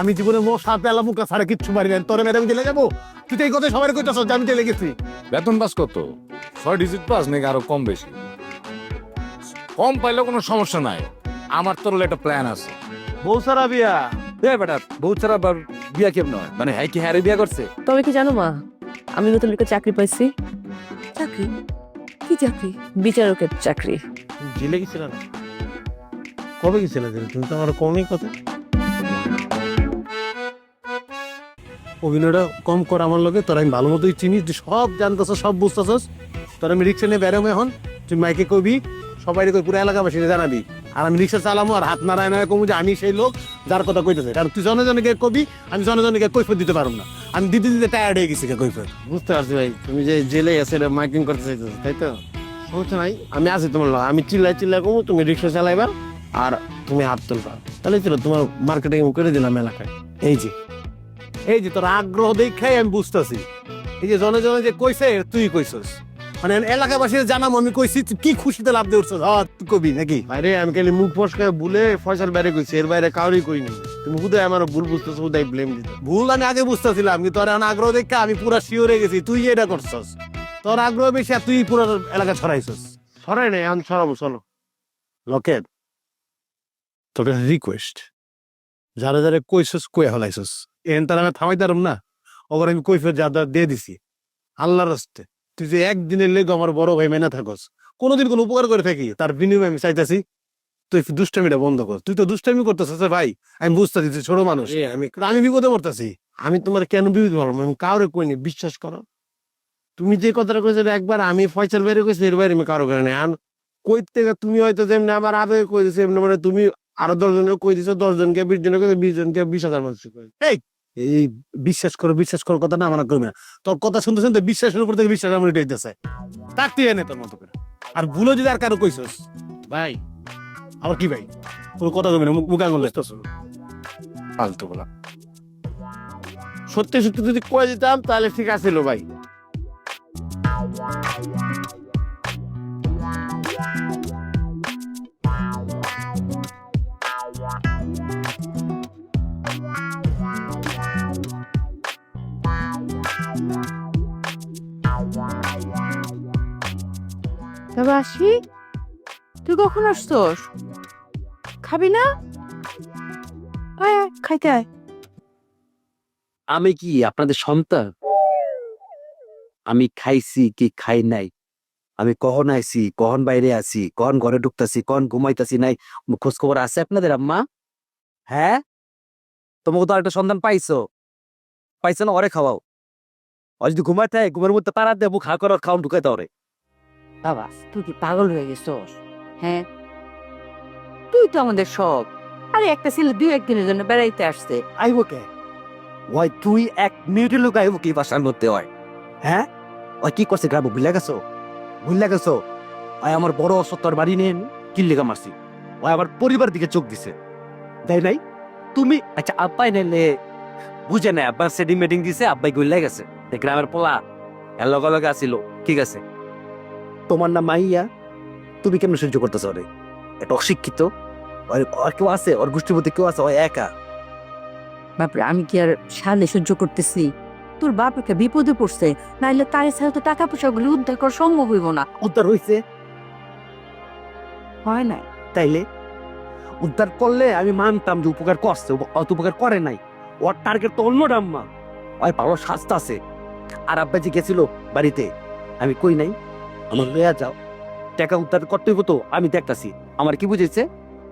আমি জীবনে মো সাত বেলা মুখা ছাড়া কিচ্ছু পারি না তোর ম্যাডাম জেলে যাব? তুই তো এই কথা সবাই কইতাছ যে আমি জেলে গেছি। বেতন পাস কত? ছয় ডিজিট পাস নাকি আরও কম বেশি? কম পাইলে কোনো সমস্যা নাই। আমার তোর একটা প্ল্যান আছে। বউ সারা বিয়া? এ বেটা বউ সারা বিয়া কেমন হয়? মানে হ্যাঁ কি হ্যারে বিয়া করছে? তবে কি জানো মা আমি নতুন একটা চাকরি পাইছি। চাকরি? কি চাকরি? বিচারকের চাকরি। জেলে গেছিল না? কবে গেছিল জেলে? তুমি তো আমার কমই কথা। অভিনয়টা কম কর আমার লগে তোর আমি ভালো মতোই চিনি তুই সব জানতেছ সব বুঝতেছস। তোর আমি রিক্সা নিয়ে বেরোম এখন তুই মাইকে কবি সবাই কই পুরো এলাকাবাসী জানাবি। আর আমি রিক্সা চালামো আর হাত নাড়ায় না কমু যে আমি সেই লোক যার কথা কইতেছে। কারণ তুই জনে জনকে কবি আমি জনে জনকে কৈফত দিতে পারব না। আমি দিতে দিতে টায়ার্ড হয়ে গেছি কৈফত। বুঝতে পারছি ভাই তুমি যে জেলে আছে এটা মাইকিং করতে চাইতেছো তাই তো? সমস্যা নাই আমি আছি তোমার লগে। আমি চিল্লাই চিল্লাই কমু তুমি রিক্সা চালাইবা আর তুমি হাত তুলবা। তাহলে ছিল তোমার মার্কেটিং করে দিলাম এলাকায়। এই যে এই যে তোর আগ্রহ দেখাই আমি বুঝতেছি। এই যে জনে জনে যে কইছে তুই কইছস। মানে এলাকাবাসীর জানাম আমি কইছি কি খুশিতে লাভ দিয়ে উঠছস? হ্যাঁ তুই কবি নাকি? বাইরে আমি খালি মুখ ফসকে ভুলে ফয়সাল বাইরে কইছি এর বাইরে কাউরি কইনি তুমি হুদায় আমার ভুল বুঝতেছো হুদায় ব্লেম দিতে। ভুল আমি আগে বুঝতেছিলাম কিন্তু তোর আগ্রহ দেখে আমি পুরা শিওরে গেছি তুই এটা করছস। তোর আগ্রহ বেশি আর তুই পুরো এলাকা ছড়াইছস। সরাই নাই এখন সরাবো চলো। লকেট তোর কাছে রিকোয়েস্ট যারা যারা কইছস কই হলাইছস এন তার আমি থামাই তারম না। ওগর আমি কৈফের যা দিয়ে দিছি। আল্লাহর রাস্তে। তুই যে একদিনের লেগে আমার বড় ভাই মেনা থাকস কোনোদিন কোনো উপকার করে থাকি তার বিনিময়ে আমি চাইতাছি তুই দুষ্টামিটা বন্ধ কর। তুই তো দুষ্টামি করতেছিস ভাই আমি বুঝতেছি তুই ছোট মানুষ। আমি আমি বিপদে পড়তেছি আমি তোমার কেন বিপদ বলব আমি কাউরে কইনি বিশ্বাস করো। তুমি যে কথাটা কইছো একবার আমি ফয়সাল বাইরে কইছি এর বাইরে আমি কারও করে নাই। আর কই থেকে তুমি হয়তো যেমনি আবার আবেগে কই দিছো এমনি মানে তুমি আরও দশ জনকে কই দিছো দশ জনকে বিশ জনকে বিশ জনকে বিশ হাজার মানুষ কই এই বিশ্বাস করো বিশ্বাস করো কথা না আমার করবে না। তোর কথা শুনতে শুনতে বিশ্বাসের উপর থেকে বিশ্বাস আমার উঠেছে তাক তুই এনে তোর মতো করে। আর ভুলো যদি আর কারও কইছস। ভাই। আবার কি ভাই? কোনো কথা কবি না মুখ মুখ আঙুল ফালতু বলা। সত্যি সত্যি যদি কয়ে দিতাম তাহলে ঠিক আছিল ভাই। আসি। তুই কখন আসছস? খাবি না? খাইতে আয়। আমি কি আপনাদের সন্তান? আমি খাইছি কি খাই নাই? আমি কখন আইছি, কখন বাইরে আছি, কখন ঘরে ঢুকতাছি, কখন ঘুমাইতাছি নাই খোঁজ খবর আছে আপনাদের আম্মা? হ্যাঁ? তোমাকে তো আরেকটা সন্তান পাইছো। পাইছো না, ওরে খাওয়াও। ও যদি ঘুমাইতে হয়, ঘুমের মধ্যে তারা দেবো খা করার খাওয়ান ঢুকাইতে ওরে বাবা, তুই কি পাগল হয়ে গেছস? হ্যাঁ? তুই তো আমাদের সব। আরে, একটা ছেলে দুই একদিনের জন্য বেড়াইতে আসছে। আইবো কে? ওই তুই এক মিনিটের লোক আইবো কি বাসার মধ্যে হয় হ্যাঁ? ওই কি করছে গ্রামে, ভুলে গেছো? ভুলে গেছো? ওই আমার বড় সত্তর বাড়ি নেন কি লেগা মারছি। ওই আমার পরিবার দিকে চোখ দিছে। তাই নাই? তুমি আচ্ছা আব্বাই নাইলে বুঝে নাই, আব্বার সেটিং মেটিং দিছে, আব্বাই গইলে গেছে। গ্রামের পোলা, এর লগে লগে আসিল। ঠিক আছে। তোমার নাম মাইয়া? তুমি কেমন সহ্য করতেছ রে এটা অশিক্ষিত? ওর ওর কেউ আছে? ওর গোষ্ঠীর মধ্যে কেউ আছে? ও একা? বাপরে আমি কি আর সালে সহ্য করতেছি? তোর বাপ একটা বিপদে পড়ছে নাইলে তার ছাড়া তো টাকা পয়সা গুলো উদ্ধার করা সম্ভব হইব না। উদ্ধার হইছে? হয় নাই। তাইলে? উদ্ধার করলে আমি মানতাম যে উপকার করছে অত উপকার করে নাই। ওর টার্গেট তো অন্য ডাম্মা। ওই ভালো স্বাস্থ্য আছে। আর আব্বাজি গেছিল বাড়িতে। আমি কই নাই? আমার লয়া যাও। টাকা উদ্ধার করতে হইব তো আমি দেখতাছি। আমার কি বুঝেছে?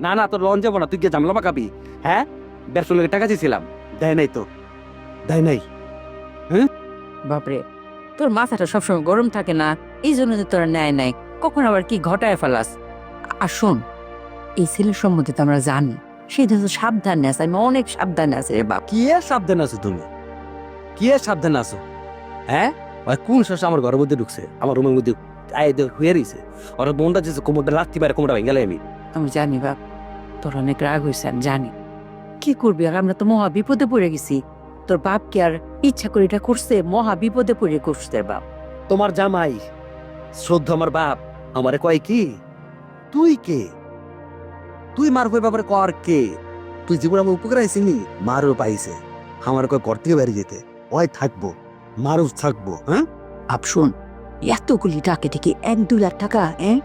না না তোর লন যাব না তুই গিয়ে জামলা পাকাবি হ্যাঁ? ব্যবসা লোকের টাকা দিয়েছিলাম দেয় নাই তো। দেয় নাই। হ্যাঁ? বাপরে তোর মাথাটা সবসময় গরম থাকে না? এই জন্য তো তোরা নেয় নাই কখন আবার কি ঘটায় ফেলাস? আর শোন এই ছেলের সম্বন্ধে তো আমরা জানি। সেটা তো সাবধানে আছে আমি অনেক সাবধানে আছি। রে বাপ কি এর সাবধান আছো তুমি? কি এর সাবধান আছো? হ্যাঁ? ওই কোন শাস আমার ঘরের মধ্যে ঢুকছে? আমার রুমের মধ্যে আয় হয়ে রয়েছে ওর বোনটা যে কোমরটা লাত্তি পারে কোমরটা ভেঙে গেলে আমি। আমি জানি বাপ তোর অনেক রাগ হয়েছে আমি জানি। কি করবি আর আমরা তো মহা বিপদে পড়ে গেছি। তোর বাপ কি আর ইচ্ছা করে এটা করছে মহা বিপদে পড়ে করছে বাপ। তোমার জামাই শ্রদ্ধা আমার বাপ আমারে কয় কি? তুই কে? তুই মার হয়ে ব্যাপারে কর কে? তুই জীবন আমার উপকার আইসিনি মারও পাইছে। আমার কয় ঘর থেকে বেরিয়ে যেতে। ওই থাকব মারও থাকব হ্যাঁ? আপ শোন এতগুলি টাকা থেকে এক দু লাখ টাকা হ্যাঁ?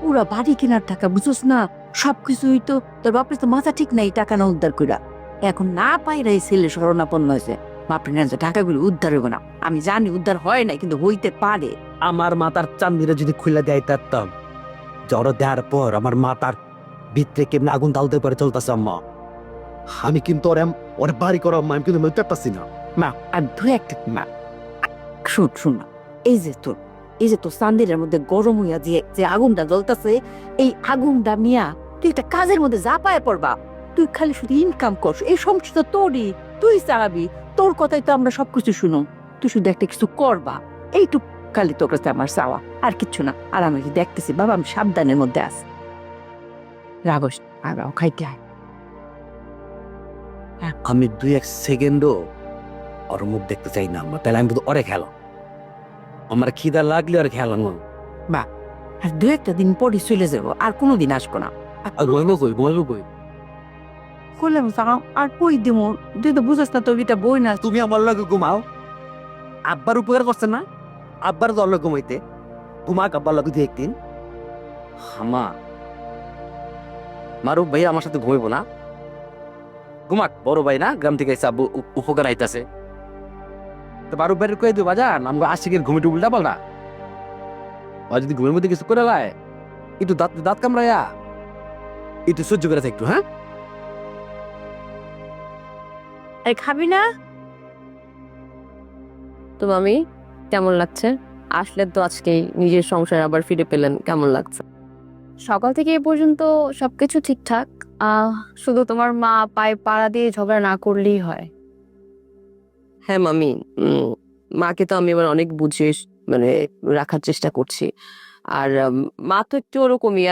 পুরা বাড়ি কেনার টাকা বুঝোস না? সবকিছুই তো তোর বাপের তো মাথা ঠিক নাই টাকা না উদ্ধার কইরা। এখন না পাইরা এই ছেলে শরণাপন্ন হয়েছে। বাপের না টাকাগুলো উদ্ধার হইব না। আমি জানি উদ্ধার হয় না কিন্তু হইতে পারে। আমার মাতার চান্দিরা যদি খুলে দেয় তারতাম জড়ো দেওয়ার পর আমার মাতার ভিতরে কেমন আগুন দালতে পারে চলতেছে আম্মা। আমি কিন্তু ওর ওর বাড়ি করা আম্মা আমি কিন্তু মেলতে পারছি না। আর দু একটা মা শুন শুন এই যে তোর এই যে তোর সান্দিরের মধ্যে গরম হইয়া যে যে আগুনটা জ্বলতেছে, এই আগুনটা মিয়া, তুই একটা কাজের মধ্যে জাপায় পড়বা। তুই খালি শুধু ইনকাম কর, এই তো তোরই, তুই চালাবি। তোর কথাই তো আমরা সবকিছু শুনো। তুই শুধু একটা কিছু করবা। এইটুক খালি তোর কাছে আমার চাওয়া, আর কিচ্ছু না। আর আমি কি দেখতেছি, বাবা, আমি সাবধানের মধ্যে আছি। রাগস আগাও খাইতে আমি দুই এক সেকেন্ডও ওর মুখ দেখতে চাই না আম্মা তাহলে আমি তো ওরে খেলো আমার খিদা লাগলে ওরে খেলানো আর দু একটা দিন পরে চলে যাব আর কোনোদিন আসব না। আর ঘুমাইবো কই? ঘুমাইবো কই? করলাম আর কই দিব তুই তো বুঝাস না তোর এটা বই না। তুমি আমার লগে ঘুমাও। আব্বার উপকার করছে না? আব্বার দল ঘুমাইতে। ঘুমাক আব্বার লগে দিয়ে একদিন। হামা। মারু ভাই আমার সাথে ঘুমাইবো না। ঘুমাক বড় ভাই না? গ্রাম থেকে এসে আব্বু উপকার আইতাছে। তো কয়ে আমাকে আশিকের পাল্টা আর যদি ঘুমের মধ্যে কিছু করে লায় একটু দাঁত দাঁত কামড়ায়া একটু সহ্য করে থাক একটু হ্যাঁ খাবি না? তো মামি কেমন লাগছে? আসলে তো আজকেই নিজের সংসার আবার ফিরে পেলেন কেমন লাগছে? সকাল থেকে এ পর্যন্ত সবকিছু ঠিকঠাক। আহ শুধু তোমার মা পায়ে পাড়া দিয়ে ঝগড়া না করলেই হয়। হ্যাঁ মামি। মাকে তো আমি এবার অনেক বুঝিয়ে মানে রাখার চেষ্টা করছি। আর মা তো একটু ওরকমই।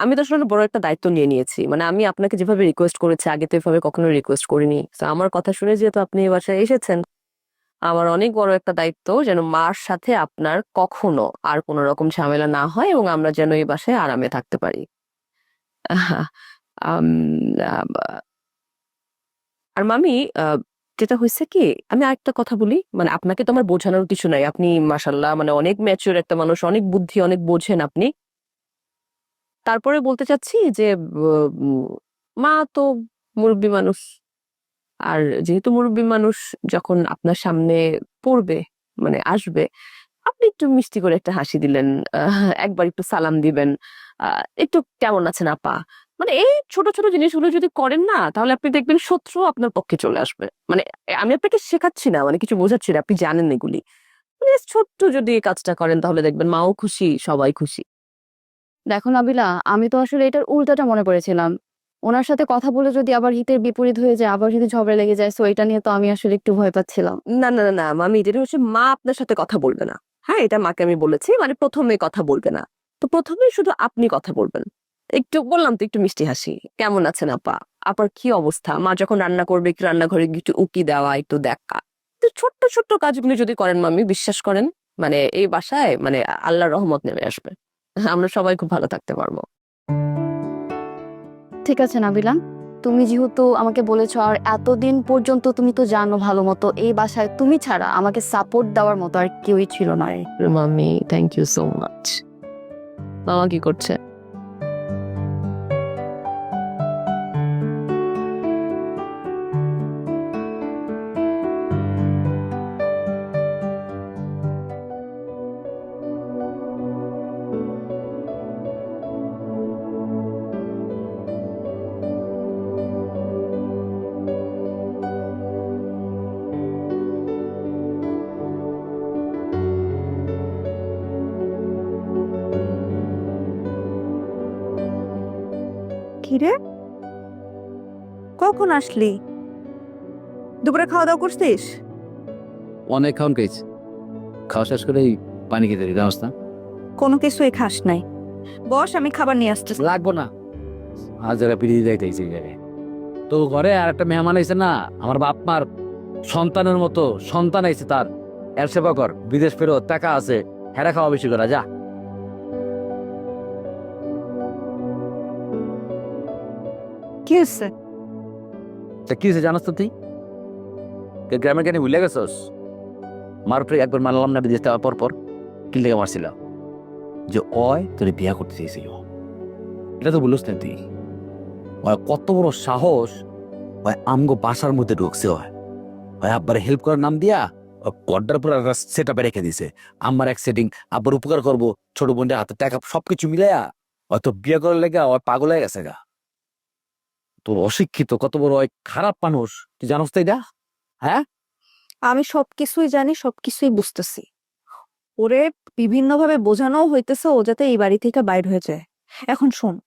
আমি তো আসলে বড় একটা দায়িত্ব নিয়ে নিয়েছি। মানে আমি আপনাকে যেভাবে রিকোয়েস্ট করেছি, আগে তো এভাবে কখনো রিকোয়েস্ট করিনি। তো আমার কথা শুনে যেহেতু আপনি এই বাসায় এসেছেন, আমার অনেক বড় একটা দায়িত্ব যেন মার সাথে আপনার কখনো আর কোনো রকম ঝামেলা না হয় এবং আমরা যেন এই বাসায় আরামে থাকতে পারি। আর মামি যেটা হয়েছে কি, আমি আরেকটা কথা বলি মানে আপনাকে তো আমার বোঝানোর কিছু নাই। আপনি মাসাল্লাহ মানে অনেক ম্যাচিওর একটা মানুষ, অনেক বুদ্ধি, অনেক বোঝেন আপনি। তারপরে বলতে চাচ্ছি যে মা তো মুরব্বী মানুষ। আর যেহেতু মুরব্বী মানুষ, যখন আপনার সামনে পড়বে মানে আসবে, আপনি একটু মিষ্টি করে একটা হাসি দিলেন একবার একটু সালাম দিবেন। একটু কেমন আছেন আপা? মানে এই ছোট ছোট জিনিসগুলো যদি করেন না তাহলে আপনি দেখবেন শত্রু আপনার পক্ষে চলে আসবে। মানে আমি আপনাকে শেখাচ্ছি না মানে কিছু বোঝাচ্ছি না আপনি জানেন এগুলি। মানে ছোট্ট যদি এই কাজটা করেন তাহলে দেখবেন মাও খুশি সবাই খুশি। দেখো নাবিলা আমি তো আসলে এটার উল্টাটা মনে করেছিলাম ওনার সাথে কথা বলে যদি আবার হিতের বিপরীত হয়ে যায় আবার যদি ঝগড়া লেগে যায় সো এটা নিয়ে তো আমি আসলে একটু ভয় পাচ্ছিলাম। না না না না মামি এটা হচ্ছে মা আপনার সাথে কথা বলবে না। হ্যাঁ এটা মাকে আমি বলেছি মানে প্রথমে কথা বলবে না। তো প্রথমে শুধু আপনি কথা বলবেন। একটু বললাম তো একটু মিষ্টি হাসি। কেমন আছেন আপা? আপার কি অবস্থা? মা যখন রান্না করবে একটু রান্নাঘরে একটু উকি দেওয়া একটু দেখা। তো ছোট্ট ছোট্ট কাজগুলো যদি করেন মামি বিশ্বাস করেন মানে এই বাসায় মানে আল্লাহর রহমত নেমে আসবে। আমরা সবাই খুব ভালো থাকতে পারব। ঠিক আছে নাবিলা তুমি যেহেতু আমাকে বলেছ আর এতদিন পর্যন্ত তুমি তো জানো ভালো মতো এই বাসায় তুমি ছাড়া আমাকে সাপোর্ট দেওয়ার মতো আর কেউই ছিল না। মামি থ্যাংক ইউ সো মাচ মামা কি করছে? কি রে কখন আসলি? দুপুরে খাওয়া দাওয়া করছিস? অনেক খাওয়ান খেয়েছি খাওয়া শেষ করেই পানি খেতে দিতে না? কোনো কিছুই খাস নাই। বস আমি খাবার নিয়ে আসতেছি। লাগবো না। আজ যারা পিড়িয়ে যাইতেছি তো ঘরে আর একটা মেহমান আইছে না আমার বাপ মার সন্তানের মতো সন্তান আইছে তার। এর সেবা কর বিদেশ ফেরত টাকা আছে হেরা খাওয়া বেশি করা যা। কি হচ্ছে তা কি হয়েছে জানাস তো তুই? তুই গ্রামের জ্ঞানে ভুলে গেছস? মার উপরে একবার মানলাম না বিদেশ যাওয়ার পর পর কি লেগে মারছিল যে অয়, তোর বিয়া করতে চেয়েছিল এটা তো বলিস না তুই। ওই কত বড় সাহস। ওই আমগো বাসার মধ্যে ঢুকছে হয় ওই আব্বার হেল্প করার নাম দিয়া ও কড্ডার পুরো সেট আপে রেখে দিছে। আমার এক সেটিং আব্বার উপকার করব, ছোট বোনদের হাতে টাকা সবকিছু মিলাইয়া হয়তো বিয়ে করার লেগে পাগল হয়ে গেছে গা। তোর অশিক্ষিত কত বড় ওই খারাপ মানুষ। তুই জানোস তাই দা হ্যাঁ? আমি সবকিছুই জানি সবকিছুই বুঝতেছি। ওরে বিভিন্নভাবে বোঝানো হইতেছে ও যাতে এই বাড়ি থেকে বাইর হয়ে যায়। এখন শোন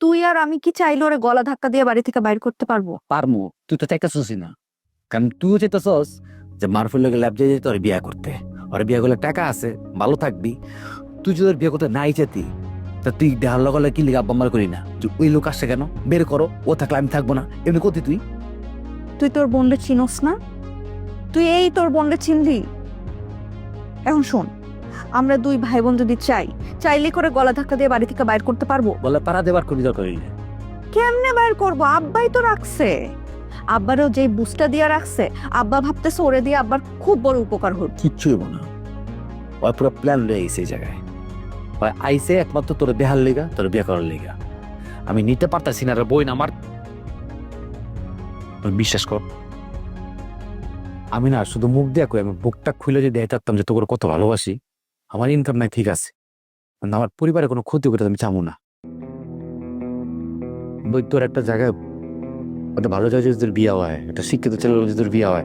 তুই আর আমি কি চাইলে ওরে গলা ধাক্কা দিয়ে বাড়ি থেকে বাইর করতে পারব? পারমু তুই তো চাইতেছস না। কারণ তুইও চাইতেছস যে মারফুল লোকে ল্যাব যাই তোর বিয়ে করতে। ওর বিয়ে করলে টাকা আছে ভালো থাকবি। তুই যদি বিয়ে করতে নাই চাইতি তা তুই দেহার লগালে কি লিখে আব্বা মার করি না? যে ওই লোক আসছে কেন? বের করো ও থাকলে আমি থাকব না। এমনি করতি তুই? তুই তোর বোনদের চিনস না? তুই এই তোর বোনদের চিনলি? এখন শোন আমরা দুই ভাই বোন যদি চাই চাইলে করে গলা ধাক্কা দিয়ে বাড়ি থেকে বাইর করতে পারব? বলে পাড়া দেবার করি দরকার নেই। কেমনে বাইর করব? আব্বাই তো রাখছে। আব্বারও যেই বুস্টা দিয়ে রাখছে আব্বা ভাবতেছে ওরে দিয়ে আব্বার খুব বড় উপকার হল কিচ্ছু না। ওই পুরো প্ল্যান রয়ে গেছে এই জায়গায়। আইসে একমাত্র তোর বেহার লেগা তোর বিয়ে করার লেগা। আমি নিতে পারতাছি না রে বই না আমার বিশ্বাস কর। আমি না শুধু মুখ দিয়ে কই আমি বুকটা খুলে যদি দেখাতাম যে তোকে কত ভালোবাসি আমার ইনকাম নাই ঠিক আছে। আমার পরিবারে কোনো ক্ষতি করে আমি চামু না। বই তোর একটা জায়গায় একটা ভালো জায়গায় যদি তোর বিয়ে হয় একটা শিক্ষিত ছেলে যদি তোর বিয়ে হয়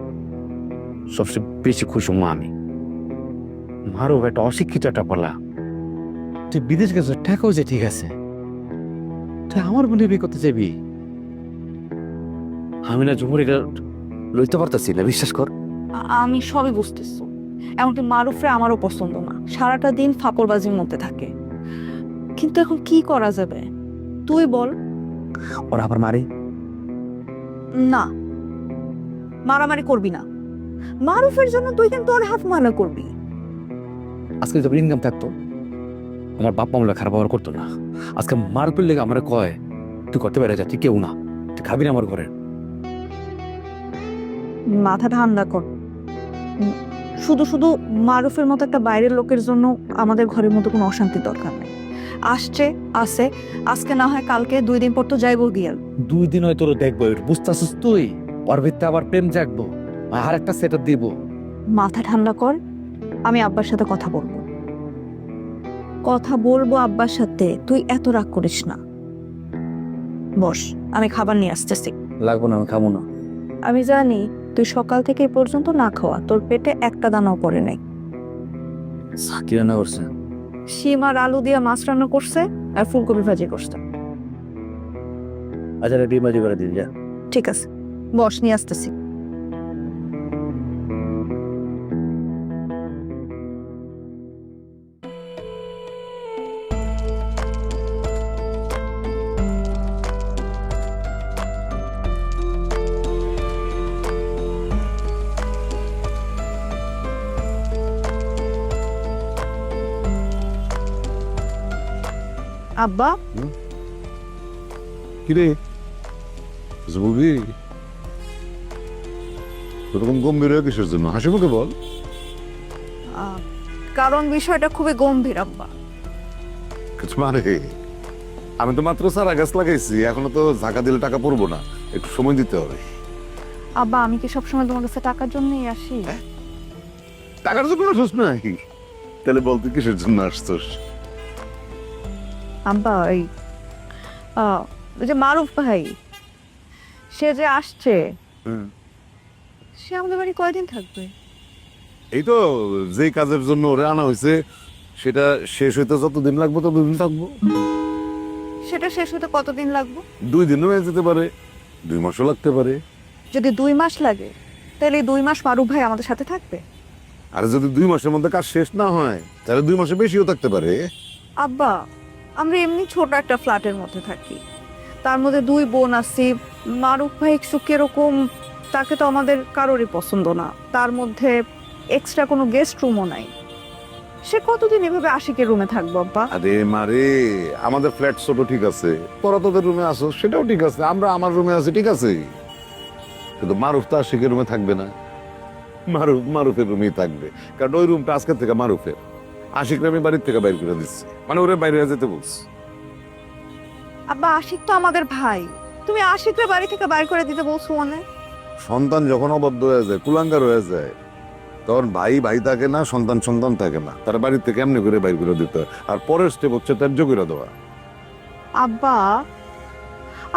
সবচেয়ে বেশি খুশি মা আমি। মারও একটা অশিক্ষিত একটা বলা তুই বিদেশ গেছ ঠেকাও যে ঠিক আছে। তুই আমার বোনে বিয়ে করতে যাবি? আমি না জুমুর এটা লইতে পারতাছি না বিশ্বাস কর। আমি সবই বুঝতেছি। এমনকি মারুফরে আমারও পছন্দ না। সারাটা দিন ফাপড়বাজির মধ্যে থাকে। কিন্তু এখন কি করা যাবে? তুই বল। ওরা আবার মারে? না। মারামারি করবি না। মারুফের জন্য তুই কিন্তু ওর হাত মানা করবি। আজকে যদি ইনকাম থাকতো। আমার বাপ মামলা খারাপ ব্যবহার করতো না। আজকে মার পেলে আমার কয় তুই করতে পেরে যাচ্ছি কেউ না তুই খাবি না আমার ঘরে। মাথা ঠান্ডা কর। শুধু শুধু মারুফের মতো একটা বাইরের লোকের জন্য আমাদের ঘরের মধ্যে কোনো অশান্তির দরকার নেই। আসছে আসে আজকে না হয় কালকে দুই দিন পর তো যাইবো গিয়াল দুই দিন হয় তোর দেখব বুঝতেছিস তুই? ওর ভিত্তে আবার প্রেম জাগবো আর একটা সেট দিব। মাথা ঠান্ডা কর আমি আব্বার সাথে কথা বলব। কথা বলব আব্বার সাথে তুই এত রাগ করিস না। বস আমি খাবার নিয়ে আসতেছি। লাগবো না আমি খাব না। আমি জানি তুই সকাল থেকে এই পর্যন্ত না খাওয়া তোর পেটে একটা দানাও পড়ে নাই। কি রান্না করছে। শিম আর আলু দিয়ে মাছ রান্না করছে আর ফুলকপি ভাজি করছে। আচ্ছা ডিম ভাজি করে দিন যা। ঠিক আছে। বস নিয়ে আসতেছি। আব্বা। কিরে? বলবি ওরকম গম্ভীর হয়ে কিসের জন্য? হাসি মুখে বল। কারণ বিষয়টা খুবই গম্ভীর আব্বা। কিছু মানে আমি তো মাত্র সারা গাছ লাগাইছি এখনও তো ঝাঁকা দিলে টাকা পড়ব না একটু সময় দিতে হবে। আব্বা আমি কি সবসময় তোমার কাছে টাকার জন্যই আসি? টাকার জন্য আসছিস না নাকি? তাহলে বলতে কিসের জন্য আসছিস? আব্বা ওই ওই যে মারুফ ভাই সে যে আসছে সে আমাদের বাড়ি কয়দিন থাকবে? এই তো যেই কাজের জন্য ওরে আনা হয়েছে সেটা শেষ হইতে যতদিন লাগবে ততদিন থাকব। সেটা শেষ হতে কতদিন লাগবে? দুই দিনও হয়ে যেতে পারে দুই মাসও লাগতে পারে। যদি দুই মাস লাগে তাহলে দুই মাস মারুফ ভাই আমাদের সাথে থাকবে? আর যদি দুই মাসের মধ্যে কাজ শেষ না হয় তাহলে দুই মাসে বেশিও থাকতে পারে। আব্বা আমরা এমনি ছোট একটা ফ্ল্যাটের মধ্যে থাকি। তার মধ্যে দুই বোন আছি। মারুফ ভাই একটু কীরকম, তাকে তো আমাদের কারোরই পছন্দ না। তার মধ্যে এক্সট্রা কোনো গেস্ট রুমও নাই। সে কতদিন এভাবে আশিকের রুমে থাকব, আব্বা? আরে মারে আমাদের ফ্ল্যাট ছোট ঠিক আছে। তোরা তোদের রুমে আসো, সেটাও ঠিক আছে। আমরা আমার রুমে আছি, ঠিক আছে? কিন্তু মারুফ তো আশিকের রুমে থাকবে না। মারুফ, মারুফের রুমেই থাকবে। কারণ ওই রুমটা আজকে থেকে মারুফের। আশিকরে আমি বাড়ির থেকে বাইর করে দিচ্ছি। মানে ওরে বাইরে যেতে বলছি। আব্বা আশিক তো আমাদের ভাই। তুমি আশিকরে বাড়ি থেকে বাইর করে দিতে বলছো মানে? সন্তান যখন অবদ্ধ হয়ে যায় কুলাঙ্গার হয়ে যায় তখন ভাই ভাই থাকে না সন্তান সন্তান থাকে না। তার বাড়ির থেকে এমনি করে বাইর করে দিতে হয়। আর পরের স্টেপ হচ্ছে ত্যায্য করে দেওয়া। আব্বা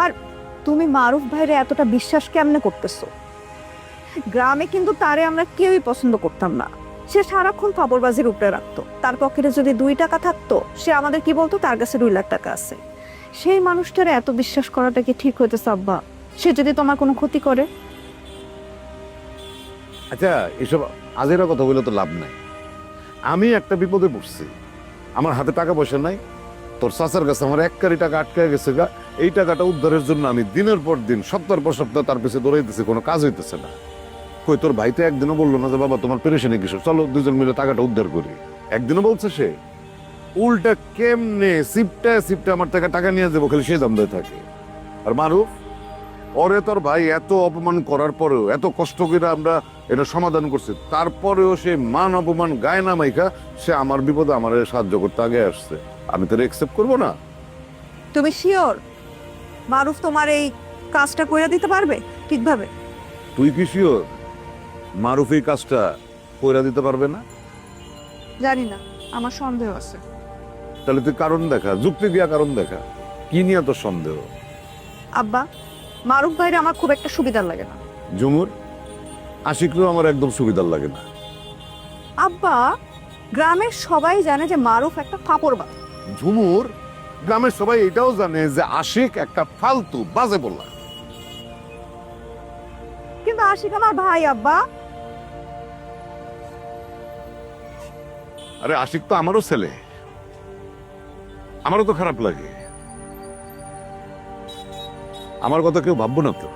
আর তুমি মারুফ ভাইরে এতটা বিশ্বাস কেমনে করতেছো? গ্রামে কিন্তু তারে আমরা কেউই পছন্দ করতাম না। সে সারাক্ষণ খবরবাজির উপরে রাখতো। তার পকেটে যদি দুই টাকা থাকতো, সে আমাদের কি বলতো? তার কাছে দুই লাখ টাকা আছে। সেই মানুষটারে এত বিশ্বাস করাটা কি ঠিক হইতেছে, আব্বা? সে যদি তোমার কোনো ক্ষতি করে? আচ্ছা এসব আজেরা কথা বলে তো লাভ নাই। আমি একটা বিপদে পড়ছি। আমার হাতে টাকা পয়সা নাই। তোর চাচার কাছে আমার এক কারি টাকা আটকে গেছে গা। এই টাকাটা উদ্ধারের জন্য আমি দিনের পর দিন সপ্তাহের পর সপ্তাহ তার পিছিয়ে দৌড়াইতেছি, কোনো কাজ হইতেছে না। কই তোর ভাই তো একদিনও বলল না যে বাবা তোমার পেরেশানি কিছু চলো দুজন মিলে টাকাটা উদ্ধার করি। একদিনও বলছে সে? উল্টা কেমনে সিপটা সিপটা আমার টাকা টাকা নিয়ে যাব খালি সে দাম দিয়ে থাকে। আর মারুফ ওরে তোর ভাই এত অপমান করার পরেও এত কষ্ট করে আমরা এটা সমাধান করছি তারপরেও সে মান অপমান গায়ে না মাইকা সে আমার বিপদে আমার সাহায্য করতে আগে আসছে। আমি তো একসেপ্ট করব না? তুমি শিওর মারুফ তোমার এই কাজটা করে দিতে পারবে? ঠিকভাবে? তুই কি শিওর মারুফ কাজটা কইরা দিতে পারবে না? জানি না আমার সন্দেহ আছে। তাহলে তুই কারণ দেখা যুক্তি দিয়া কারণ দেখা। কি নিয়ে তোর সন্দেহ? আব্বা মারুফ ভাইরে আমার খুব একটা সুবিধার লাগে না। ঝুমুর আশিকরেও আমার একদম সুবিধার লাগে না। আব্বা গ্রামের সবাই জানে যে মারুফ একটা ফাপড় বা ঝুমুর গ্রামের সবাই এটাও জানে যে আশিক একটা ফালতু বাজে বললা কিন্তু আশিক আমার ভাই আব্বা। আরে আশিক তো আমারও ছেলে। আমারও তো খারাপ লাগে। আমার কথা কেউ ভাববো না তো।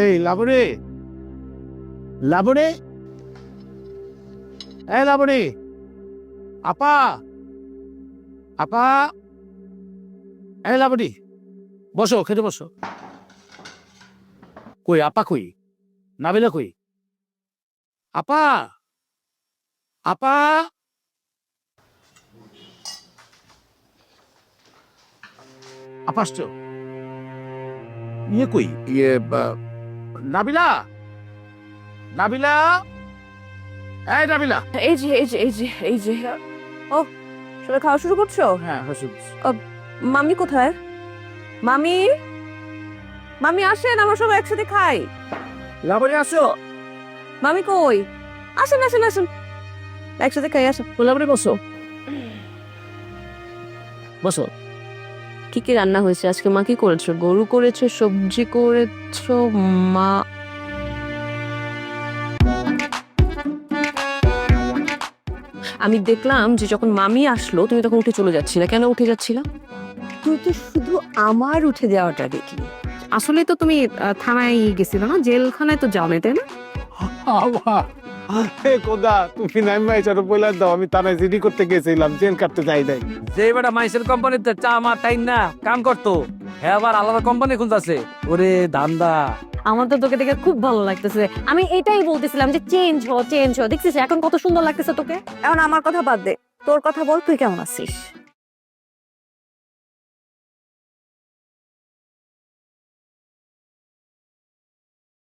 এই লাবণী লাবণী এই লাবণী। আপা। আপা। এই লাবণী। বসো খেতে বসো। কই আপা কই? নাবিলা কই? আপা। আপা। আপা আসছো? ইয়ে কই? ইয়ে নাবিলা। নাবিলা। এই নাবিলা এই যে এই যে এই যে এই যে। সবাই খাওয়া শুরু করছ? হ্যাঁ হাসুন মামি কোথায়? মামি? মামি আসেন আমরা সবাই একসাথে খাই। লাবণী আসো। মামি কই? আসেন আসেন আসেন। একসাথে খাই আসেন লাবণী বসো। বসো। কি কি রান্না হয়েছে? আজকে মা কি করেছ? গরু করেছ সবজি করেছ মা আমি দেখলাম যে যখন মামি আসলো তুমি তখন উঠে চলে যাচ্ছিলে। কেন উঠে যাচ্ছিলা? তুই তো শুধু আমার উঠে যাওয়াটা দেখলি। আসলে তো তুমি আহ, থানায় গেছিলে না? জেলখানায় তো যাও না তাই না? আবা হে কোদা তুমি নাই মাই বইলা দাও আমি তারাই জিডি করতে গেছিলাম জেল কাটতে যাই নাই। যে বেটা মাইসের কোম্পানিতে চা তাই না? কাম করতো। হ্যাঁ আবার আলাদা কোম্পানি খুঁজতেছে। ওরে ধান্দা আমার তো তোকে দেখে খুব ভালো লাগতেছে। আমি এটাই বলতেছিলাম যে চেঞ্জ হ চেঞ্জ হ। দেখছিস এখন কত সুন্দর লাগতেছে তোকে? এখন আমার কথা বাদ দে। তোর কথা বল, তুই কেমন আছিস?